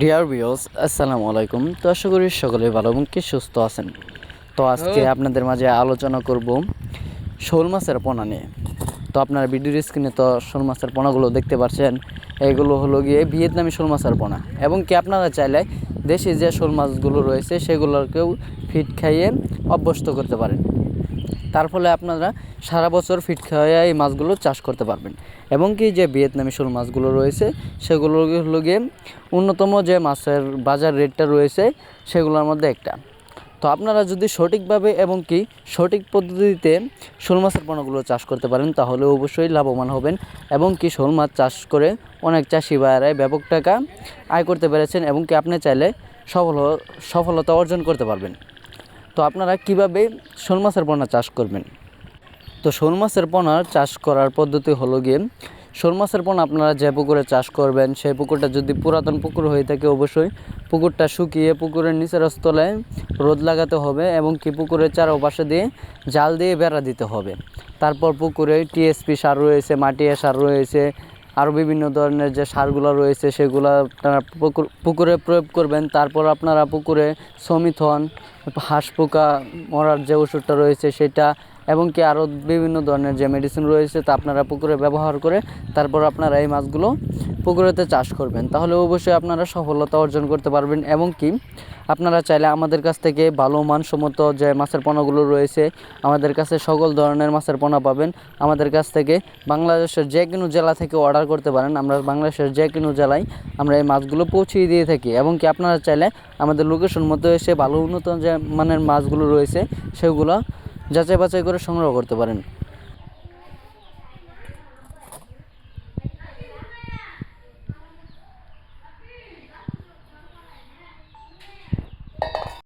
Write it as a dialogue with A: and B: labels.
A: Deer views আসসালামু আলাইকুম। তো আশা করি সকলে ভালো এবং কি সুস্থ আছেন। তো আজকে আপনাদের মাঝে আলোচনা করব শোল মাছের পোনা নিয়ে। তো আপনার ভিডিওর স্ক্রিনে তো শোল মাছের পোনাগুলো দেখতে পাচ্ছেন। এগুলো হলো গিয়ে ভিয়েতনামি শোল মাছের পোনা। এবং কি আপনারা চাইলে দেশে যে শোল মাছগুলো রয়েছে সেগুলোকেও ফিট খাইয়ে অভ্যস্ত করতে পারেন। তার ফলে আপনারা সারা বছর ফিট খাওয়াইয়া এই মাছগুলো চাষ করতে পারবেন। এবং কি যে ভিয়েতনামি শোল মাছগুলো রয়েছে, সেগুলো হলো গিয়ে অন্যতম যে মাছের বাজার রেটটা রয়েছে, সেগুলোর মধ্যে একটা। তো আপনারা যদি সঠিকভাবে এবং কি সঠিক পদ্ধতিতে শোল মাছের পোনাগুলো চাষ করতে পারেন, তাহলে অবশ্যই লাভবান হবেন এবং কি শোল মাছ চাষ করে অনেক চাষি ভাইয়ারাই ব্যাপক টাকা আয় করতে পেরেছেন এবং কি আপনি চাইলে সফল সফলতা অর্জন করতে পারবেন। তো আপনারা কীভাবে শোল মাছের পোনা চাষ করবেন? তো শোল মাছের পোনার চাষ করার পদ্ধতি হলো গিয়ে, শোল মাছের পোনা আপনারা যে পুকুরে চাষ করবেন, সেই পুকুরটা যদি পুরাতন পুকুর হয়ে থাকে অবশ্যই পুকুরটা শুকিয়ে পুকুরের নিচের স্থলে রোদ লাগাতে হবে এবং কি পুকুরের চারপাশে দিয়ে জাল দিয়ে বেড়া দিতে হবে। তারপর পুকুরে টিএসপি সার রয়েছে মাটি সার রয়েছে আরও বিভিন্ন ধরনের যে সারগুলো রয়েছে, সেগুলো আপনারা পুকুর প্রয়োগ করবেন। তারপর আপনারা পুকুরে সমিথন হাঁস পোকা মরার যে ওষুধটা রয়েছে, সেটা এবং কি আরও বিভিন্ন ধরনের যে মেডিসিন রয়েছে তা আপনারা পুকুরে ব্যবহার করে তারপর আপনারা এই মাছগুলো পুকুরেতে চাষ করবেন। তাহলে অবশ্যই আপনারা সফলতা অর্জন করতে পারবেন এবং কি আপনারা চাইলে আমাদের কাছ থেকে ভালো মানসম্মত যে মাছের পোনাগুলো রয়েছে, আমাদের কাছে সকল ধরনের মাছের পোনা পাবেন। আমাদের কাছ থেকে বাংলাদেশের যে কোনো জেলা থেকে অর্ডার করতে পারেন। আমরা বাংলাদেশের যে কোনো জেলায় আমরা এই মাছগুলো পৌঁছিয়ে দিয়ে থাকি এবং কি আপনারা চাইলে আমাদের লোকেশন মতো এসে ভালো উন্নত যে মানের মাছগুলো রয়েছে, সেগুলো যাচাই বাছাই করে সংগ্রহ করতে পারেন।